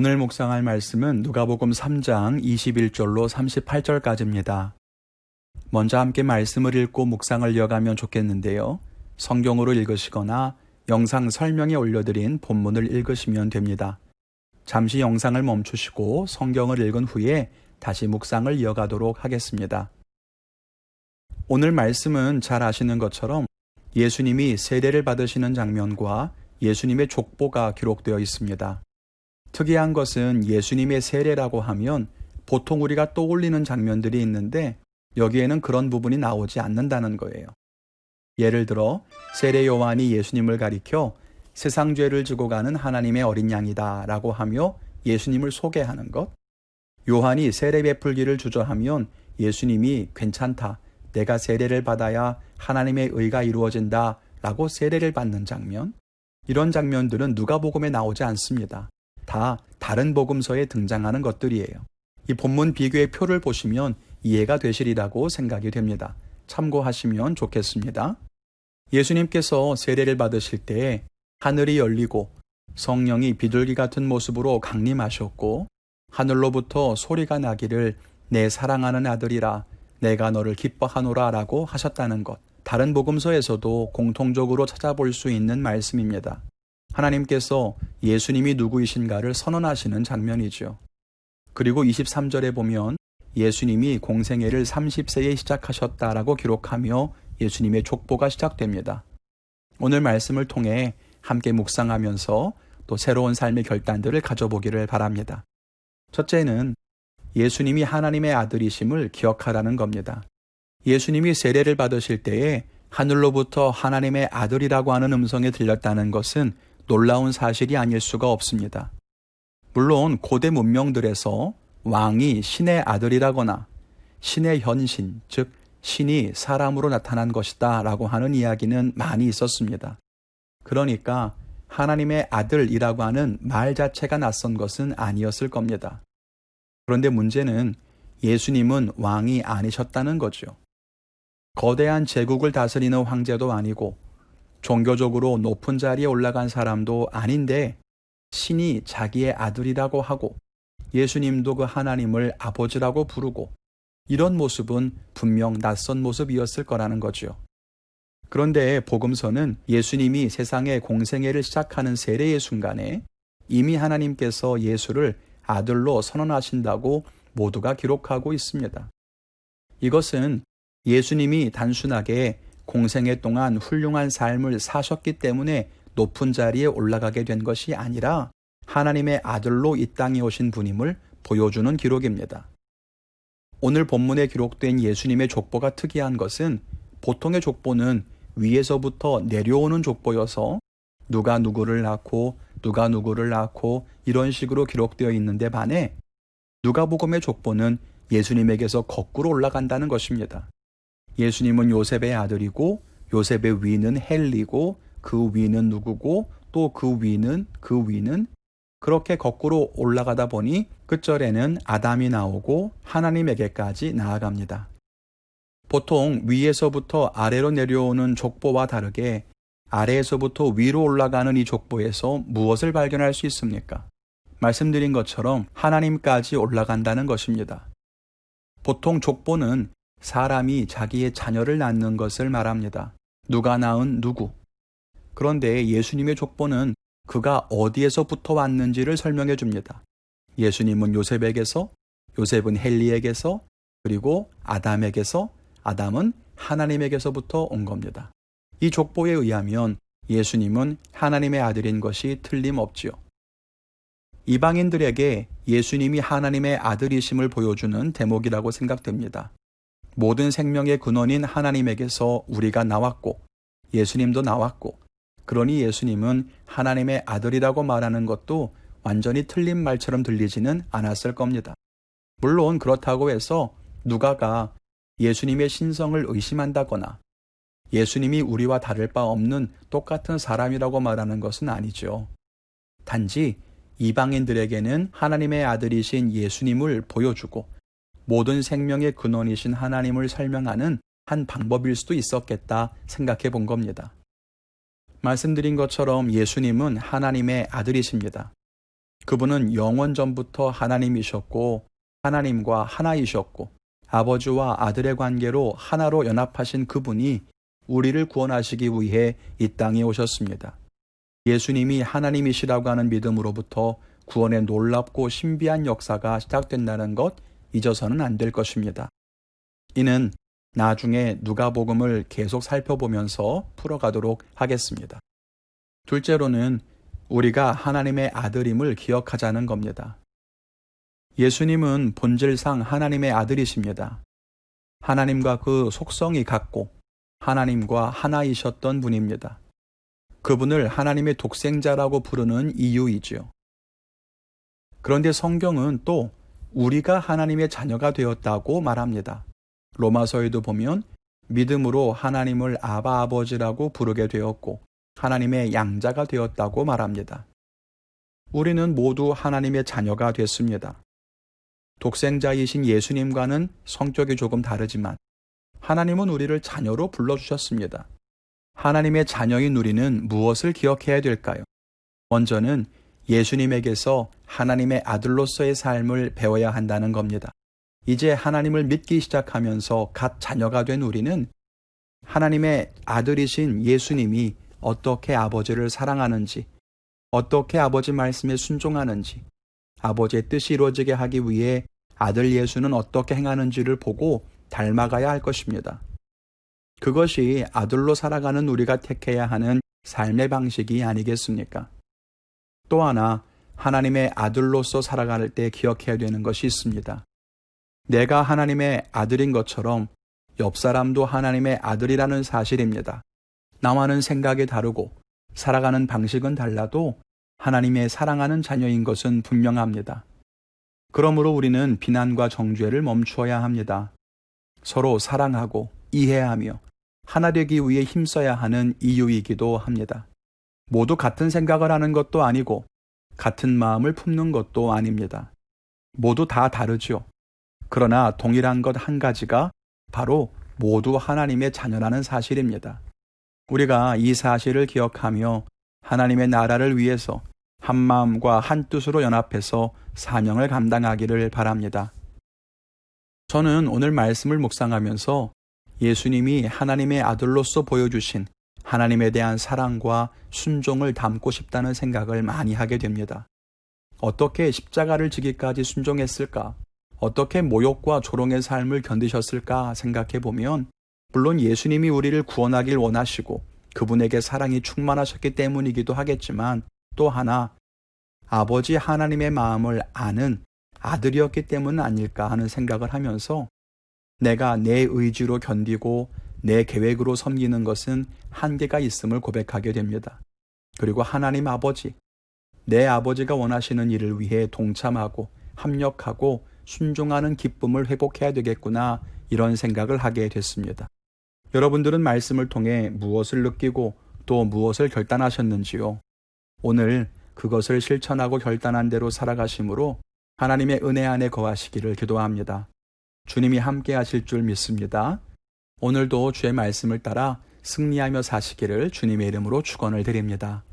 오늘 묵상할 말씀은 누가복음 3장 21절로 38절까지입니다. 먼저 함께 말씀을 읽고 묵상을 이어가면 좋겠는데요. 성경으로 읽으시거나 영상 설명에 올려드린 본문을 읽으시면 됩니다. 잠시 영상을 멈추시고 성경을 읽은 후에 다시 묵상을 이어가도록 하겠습니다. 오늘 말씀은 잘 아시는 것처럼 예수님이 세례를 받으시는 장면과 예수님의 족보가 기록되어 있습니다. 특이한 것은 예수님의 세례라고 하면 보통 우리가 떠올리는 장면들이 있는데 여기에는 그런 부분이 나오지 않는다는 거예요. 예를 들어 세례 요한이 예수님을 가리켜 세상 죄를 지고 가는 하나님의 어린 양이다 라고 하며 예수님을 소개하는 것. 요한이 세례 베풀기를 주저하면 예수님이 괜찮다. 내가 세례를 받아야 하나님의 의가 이루어진다 라고 세례를 받는 장면. 이런 장면들은 누가복음에 나오지 않습니다. 다 다른 복음서에 등장하는 것들이에요. 이 본문 비교의 표를 보시면 이해가 되시리라고 생각이 됩니다. 참고하시면 좋겠습니다. 예수님께서 세례를 받으실 때 하늘이 열리고 성령이 비둘기 같은 모습으로 강림하셨고 하늘로부터 소리가 나기를 내 사랑하는 아들이라 내가 너를 기뻐하노라 라고 하셨다는 것. 다른 복음서에서도 공통적으로 찾아볼 수 있는 말씀입니다. 하나님께서 예수님이 누구이신가를 선언하시는 장면이죠. 그리고 23절에 보면 예수님이 공생애를 30세에 시작하셨다라고 기록하며 예수님의 족보가 시작됩니다. 오늘 말씀을 통해 함께 묵상하면서 또 새로운 삶의 결단들을 가져보기를 바랍니다. 첫째는 예수님이 하나님의 아들이심을 기억하라는 겁니다. 예수님이 세례를 받으실 때에 하늘로부터 하나님의 아들이라고 하는 음성이 들렸다는 것은 놀라운 사실이 아닐 수가 없습니다. 물론 고대 문명들에서 왕이 신의 아들이라거나 신의 현신, 즉 신이 사람으로 나타난 것이다 라고 하는 이야기는 많이 있었습니다. 그러니까 하나님의 아들이라고 하는 말 자체가 낯선 것은 아니었을 겁니다. 그런데 문제는 예수님은 왕이 아니셨다는 거죠. 거대한 제국을 다스리는 황제도 아니고 종교적으로 높은 자리에 올라간 사람도 아닌데 신이 자기의 아들이라고 하고 예수님도 그 하나님을 아버지라고 부르고 이런 모습은 분명 낯선 모습이었을 거라는 거죠. 그런데 복음서는 예수님이 세상의 공생애를 시작하는 세례의 순간에 이미 하나님께서 예수를 아들로 선언하신다고 모두가 기록하고 있습니다. 이것은 예수님이 단순하게 공생애 동안 훌륭한 삶을 사셨기 때문에 높은 자리에 올라가게 된 것이 아니라 하나님의 아들로 이 땅에 오신 분임을 보여주는 기록입니다. 오늘 본문에 기록된 예수님의 족보가 특이한 것은 보통의 족보는 위에서부터 내려오는 족보여서 누가 누구를 낳고 누가 누구를 낳고 이런 식으로 기록되어 있는데 반해 누가복음의 족보는 예수님에게서 거꾸로 올라간다는 것입니다. 예수님은 요셉의 아들이고 요셉의 위는 헬리고 그 위는 누구고 또 그 위는 그 위는 그렇게 거꾸로 올라가다 보니 끝절에는 아담이 나오고 하나님에게까지 나아갑니다. 보통 위에서부터 아래로 내려오는 족보와 다르게 아래에서부터 위로 올라가는 이 족보에서 무엇을 발견할 수 있습니까? 말씀드린 것처럼 하나님까지 올라간다는 것입니다. 보통 족보는 사람이 자기의 자녀를 낳는 것을 말합니다. 누가 낳은 누구. 그런데 예수님의 족보는 그가 어디에서부터 왔는지를 설명해 줍니다. 예수님은 요셉에게서, 요셉은 헬리에게서, 그리고 아담에게서, 아담은 하나님에게서부터 온 겁니다. 이 족보에 의하면 예수님은 하나님의 아들인 것이 틀림없지요. 이방인들에게 예수님이 하나님의 아들이심을 보여주는 대목이라고 생각됩니다. 모든 생명의 근원인 하나님에게서 우리가 나왔고 예수님도 나왔고 그러니 예수님은 하나님의 아들이라고 말하는 것도 완전히 틀린 말처럼 들리지는 않았을 겁니다. 물론 그렇다고 해서 누가가 예수님의 신성을 의심한다거나 예수님이 우리와 다를 바 없는 똑같은 사람이라고 말하는 것은 아니죠. 단지 이방인들에게는 하나님의 아들이신 예수님을 보여주고 모든 생명의 근원이신 하나님을 설명하는 한 방법일 수도 있었겠다 생각해 본 겁니다. 말씀드린 것처럼 예수님은 하나님의 아들이십니다. 그분은 영원 전부터 하나님이셨고 하나님과 하나이셨고 아버지와 아들의 관계로 하나로 연합하신 그분이 우리를 구원하시기 위해 이 땅에 오셨습니다. 예수님이 하나님이시라고 하는 믿음으로부터 구원의 놀랍고 신비한 역사가 시작된다는 것 잊어서는 안 될 것입니다. 이는 나중에 누가복음을 계속 살펴보면서 풀어가도록 하겠습니다. 둘째로는 우리가 하나님의 아들임을 기억하자는 겁니다. 예수님은 본질상 하나님의 아들이십니다. 하나님과 그 속성이 같고 하나님과 하나이셨던 분입니다. 그분을 하나님의 독생자라고 부르는 이유이지요. 그런데 성경은 또 우리가 하나님의 자녀가 되었다고 말합니다. 로마서에도 보면 믿음으로 하나님을 아바 아버지라고 부르게 되었고 하나님의 양자가 되었다고 말합니다. 우리는 모두 하나님의 자녀가 됐습니다. 독생자이신 예수님과는 성격이 조금 다르지만 하나님은 우리를 자녀로 불러주셨습니다. 하나님의 자녀인 우리는 무엇을 기억해야 될까요? 먼저는 예수님에게서 하나님의 아들로서의 삶을 배워야 한다는 겁니다. 이제 하나님을 믿기 시작하면서 갓 자녀가 된 우리는 하나님의 아들이신 예수님이 어떻게 아버지를 사랑하는지, 어떻게 아버지 말씀에 순종하는지, 아버지의 뜻이 이루어지게 하기 위해 아들 예수는 어떻게 행하는지를 보고 닮아가야 할 것입니다. 그것이 아들로 살아가는 우리가 택해야 하는 삶의 방식이 아니겠습니까? 또 하나 하나님의 아들로서 살아갈 때 기억해야 되는 것이 있습니다. 내가 하나님의 아들인 것처럼 옆 사람도 하나님의 아들이라는 사실입니다. 나와는 생각이 다르고 살아가는 방식은 달라도 하나님의 사랑하는 자녀인 것은 분명합니다. 그러므로 우리는 비난과 정죄를 멈추어야 합니다. 서로 사랑하고 이해하며 하나 되기 위해 힘써야 하는 이유이기도 합니다. 모두 같은 생각을 하는 것도 아니고 같은 마음을 품는 것도 아닙니다. 모두 다 다르죠. 그러나 동일한 것 한 가지가 바로 모두 하나님의 자녀라는 사실입니다. 우리가 이 사실을 기억하며 하나님의 나라를 위해서 한 마음과 한 뜻으로 연합해서 사명을 감당하기를 바랍니다. 저는 오늘 말씀을 묵상하면서 예수님이 하나님의 아들로서 보여주신 하나님에 대한 사랑과 순종을 담고 싶다는 생각을 많이 하게 됩니다. 어떻게 십자가를 지기까지 순종했을까? 어떻게 모욕과 조롱의 삶을 견디셨을까 생각해 보면 물론 예수님이 우리를 구원하길 원하시고 그분에게 사랑이 충만하셨기 때문이기도 하겠지만 또 하나 아버지 하나님의 마음을 아는 아들이었기 때문 아닐까 하는 생각을 하면서 내가 내 의지로 견디고 내 계획으로 섬기는 것은 한계가 있음을 고백하게 됩니다. 그리고 하나님 아버지, 내 아버지가 원하시는 일을 위해 동참하고 합력하고 순종하는 기쁨을 회복해야 되겠구나 이런 생각을 하게 됐습니다. 여러분들은 말씀을 통해 무엇을 느끼고 또 무엇을 결단하셨는지요? 오늘 그것을 실천하고 결단한 대로 살아가심으로 하나님의 은혜 안에 거하시기를 기도합니다. 주님이 함께 하실 줄 믿습니다. 오늘도 주의 말씀을 따라 승리하며 사시기를 주님의 이름으로 축원을 드립니다.